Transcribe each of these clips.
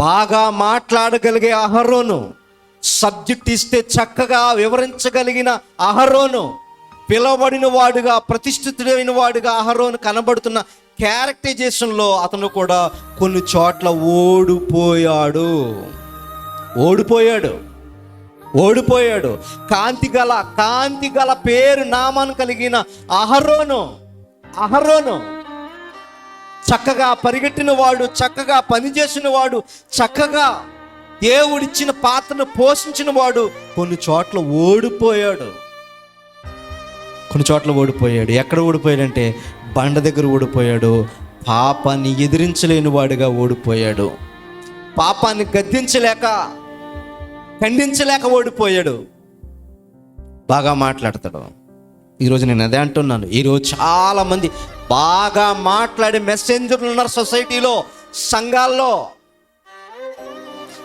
బాగా మాట్లాడగలిగే అహరోను సబ్జెక్ట్ ఇస్తే చక్కగా వివరించగలిగిన అహరోను పిలవబడిన వాడుగా ప్రతిష్ఠితుడైన వాడుగా అహరోను కనబడుతున్న క్యారెక్టరైజేషన్లో అతను కూడా కొన్ని చోట్ల ఓడిపోయాడు. ఓడిపోయాడు. ఓడిపోయాడు. కాంతి గల కాంతి గల పేరు నామాన్ని కలిగిన అహరోను అహరోను. చక్కగా పరిగెట్టిన వాడు చక్కగా పనిచేసిన వాడు చక్కగా దేవుడిచ్చిన పాత్రను పోషించిన వాడు కొన్ని చోట్ల ఓడిపోయాడు. కొన్ని చోట్ల ఓడిపోయాడు. ఎక్కడ ఓడిపోయాడంటే బండ దగ్గర ఓడిపోయాడు. పాపాన్ని ఎదిరించలేని వాడుగా ఓడిపోయాడు. పాపాన్ని గద్దించలేక ఖండించలేక ఓడిపోయాడు. బాగా మాట్లాడతాడు. ఈరోజు నేను అదే అంటున్నాను. ఈరోజు చాలామంది బాగా మాట్లాడే మెసెంజర్లు ఉన్నారు సొసైటీలో సంఘాల్లో.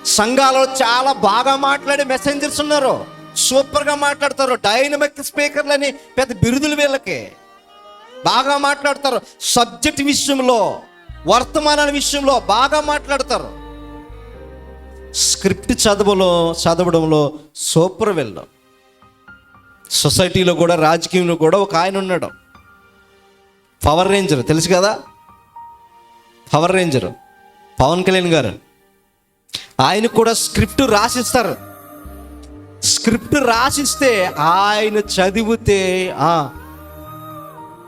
సంఘాల్లో చాలా బాగా మాట్లాడే మెసెంజర్స్ ఉన్నారు. సూపర్గా మాట్లాడతారు. డైనమిక్ స్పీకర్లని పెద్ద బిరుదులు వీళ్ళకి. బాగా మాట్లాడతారు. సబ్జెక్ట్ విషయంలో వర్తమానాల విషయంలో బాగా మాట్లాడతారు. స్క్రిప్ట్ చదవలో చదవడంలో సూపర్ వెళ్ళాం సొసైటీలో కూడా రాజకీయంలో కూడా ఒక ఆయన ఉన్నాడు. పవర్ రేంజర్ తెలుసు కదా? పవర్ రేంజర్ పవన్ కళ్యాణ్ గారు. ఆయన కూడా స్క్రిప్ట్ రాసిస్తారు. స్క్రిప్ట్ రాసిస్తే ఆయన చదివితే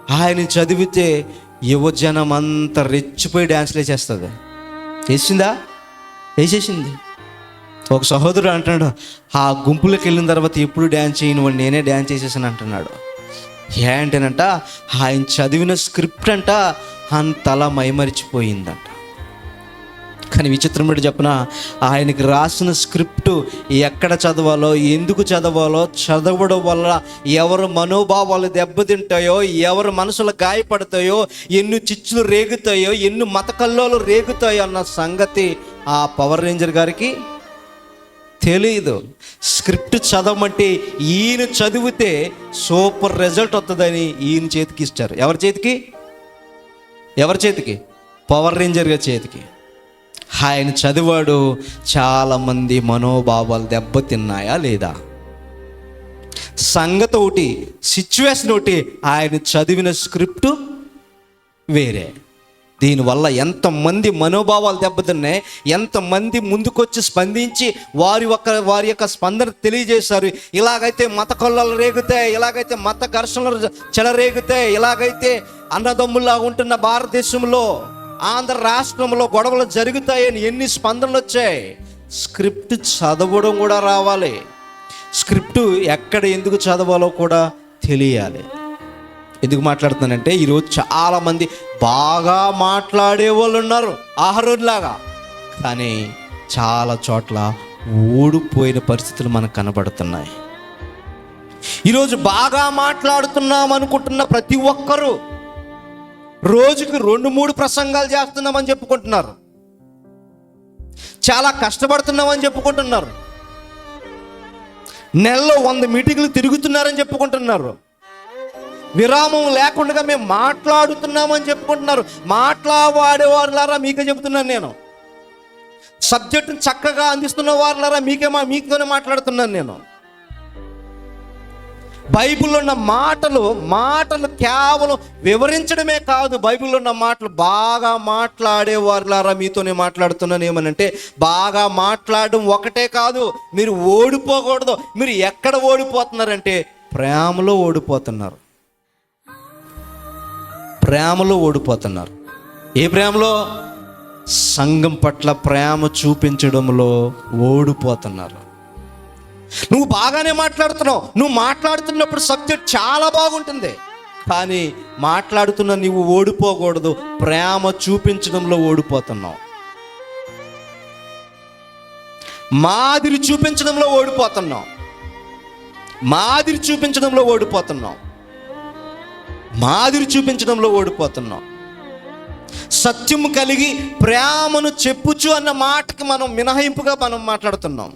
ఆయన చదివితే యువజనం అంతా రెచ్చిపోయి డ్యాన్స్లు వేసేస్తుంది. వేసిందా? వేసేసింది. ఒక సహోదరుడు అంటున్నాడు ఆ గుంపులోకి వెళ్ళిన తర్వాత ఎప్పుడు డ్యాన్స్ చేయను వాడు నేనే డ్యాన్స్ చేసేసాను అంటున్నాడు. ఏంటనంట? ఆయన చదివిన స్క్రిప్ట్ అంట అంతలా మైమరిచిపోయిందంట. కానీ విచిత్రం ఏంటో చెప్పిన? ఆయనకి రాసిన స్క్రిప్ట్ ఎక్కడ చదవాలో ఎందుకు చదవాలో చదవడం వల్ల ఎవరు మనోభావాలు దెబ్బతింటాయో ఎవరు మనసులు గాయపడతాయో ఎన్ని చిచ్చులు రేగుతాయో ఎన్ని మతకల్లోలు రేగుతాయో అన్న సంగతి ఆ పవర్ రేంజర్ గారికి తెలియదు స్క్రిప్ట్ చదవమంటే ఈయన చదివితే సూపర్ రిజల్ట్ వస్తుందని ఈయన చేతికి ఇస్తారు ఎవరి చేతికి? ఎవరి చేతికి? పవర్ రేంజర్ గారి చేతికి. ఆయన చదివాడు చాలామంది మనోభావాలు దెబ్బతిన్నాయా లేదా? సంగతి ఒకటి సిచ్యువేషన్ ఒకటి ఆయన చదివిన స్క్రిప్టు వేరే. దీనివల్ల ఎంతమంది మనోభావాలు దెబ్బతిన్నాయి ఎంతమంది ముందుకొచ్చి స్పందించి వారి యొక్క వారి యొక్క స్పందన తెలియజేశారు. ఇలాగైతే మత కొల్లలు రేగుతాయి ఇలాగైతే మత ఘర్షణలు చెలరేగుతాయి ఇలాగైతే అన్నదమ్ముల్లా ఉంటున్న భారతదేశంలో ఆంధ్ర రాష్ట్రంలో గొడవలు జరుగుతాయని ఎన్ని స్పందనలు వచ్చాయి? స్క్రిప్ట్ చదవడం కూడా రావాలి. స్క్రిప్ట్ ఎక్కడ ఎందుకు చదవాలో కూడా తెలియాలి. ఎందుకు మాట్లాడుతున్నానంటే ఈరోజు చాలా మంది బాగా మాట్లాడే వాళ్ళు ఉన్నారు ఆహారంలాగా కానీ చాలా చోట్ల ఓడిపోయిన పరిస్థితులు మనకు కనబడుతున్నాయి. ఈరోజు బాగా మాట్లాడుతున్నాం అనుకుంటున్న ప్రతి ఒక్కరూ రోజుకి రెండు మూడు ప్రసంగాలు చేస్తున్నామని చెప్పుకుంటున్నారు. చాలా కష్టపడుతున్నామని చెప్పుకుంటున్నారు. నెలలో వంద మీటింగ్లు తిరుగుతున్నారని చెప్పుకుంటున్నారు. విరామం లేకుండా మేము మాట్లాడుతున్నామని చెప్పుకుంటున్నారు. మాట్లాడే వారులారా మీకే చెబుతున్నాను నేను. సబ్జెక్టును చక్కగా అందిస్తున్న వారులారా మీకే మా మీతోనే మాట్లాడుతున్నాను నేను. బైబిల్లో ఉన్న మాటలు మాటలు కేవలం వివరించడమే కాదు బైబిల్లో ఉన్న మాటలు బాగా మాట్లాడే వారులారా మీతోనే మాట్లాడుతున్నాను ఏమనంటే బాగా మాట్లాడడం ఒకటే కాదు మీరు ఓడిపోకూడదు. మీరు ఎక్కడ ఓడిపోతున్నారంటే ప్రేమలో ఓడిపోతున్నారు. ప్రేమలో ఓడిపోతున్నారు. ఏ ప్రేమలో? సంఘం పట్ల ప్రేమ చూపించడంలో ఓడిపోతున్నారు. నువ్వు బాగానే మాట్లాడుతున్నావు. నువ్వు మాట్లాడుతున్నప్పుడు సబ్జెక్ట్ చాలా బాగుంటుంది. కానీ మాట్లాడుతున్న నువ్వు ఓడిపోకూడదు. ప్రేమ చూపించడంలో ఓడిపోతున్నావు. మాదిరి చూపించడంలో ఓడిపోతున్నావు. మాదిరి చూపించడంలో ఓడిపోతున్నావు. మాదిరి చూపించడంలో ఓడిపోతున్నాం. సత్యము కలిగి ప్రేమను చెప్పుచు అన్న మాటకి మనం మినహాయింపుగా మనం మాట్లాడుతున్నాం.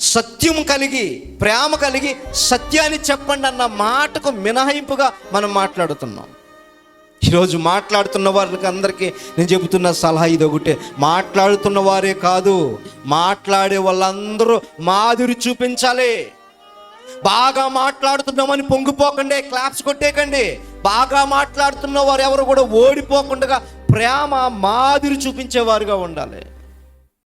సత్యం కలిగి ప్రేమ కలిగి సత్యాన్ని చెప్పండి అన్న మాటకు మినహాయింపుగా మనం మాట్లాడుతున్నాం. ఈరోజు మాట్లాడుతున్న వారికి అందరికీ నేను చెబుతున్న సలహా ఇది ఒకటే. మాట్లాడుతున్న వారే కాదు మాట్లాడే వాళ్ళందరూ మాధురి చూపించాలి. బాగా మాట్లాడుతున్నామని పొంగిపోకండి క్లాప్స్ కొట్టేకండి బాగా మాట్లాడుతున్న వారు ఎవరు కూడా ఓడిపోకుండా ప్రేమ మాదిరి చూపించేవారుగా ఉండాలి.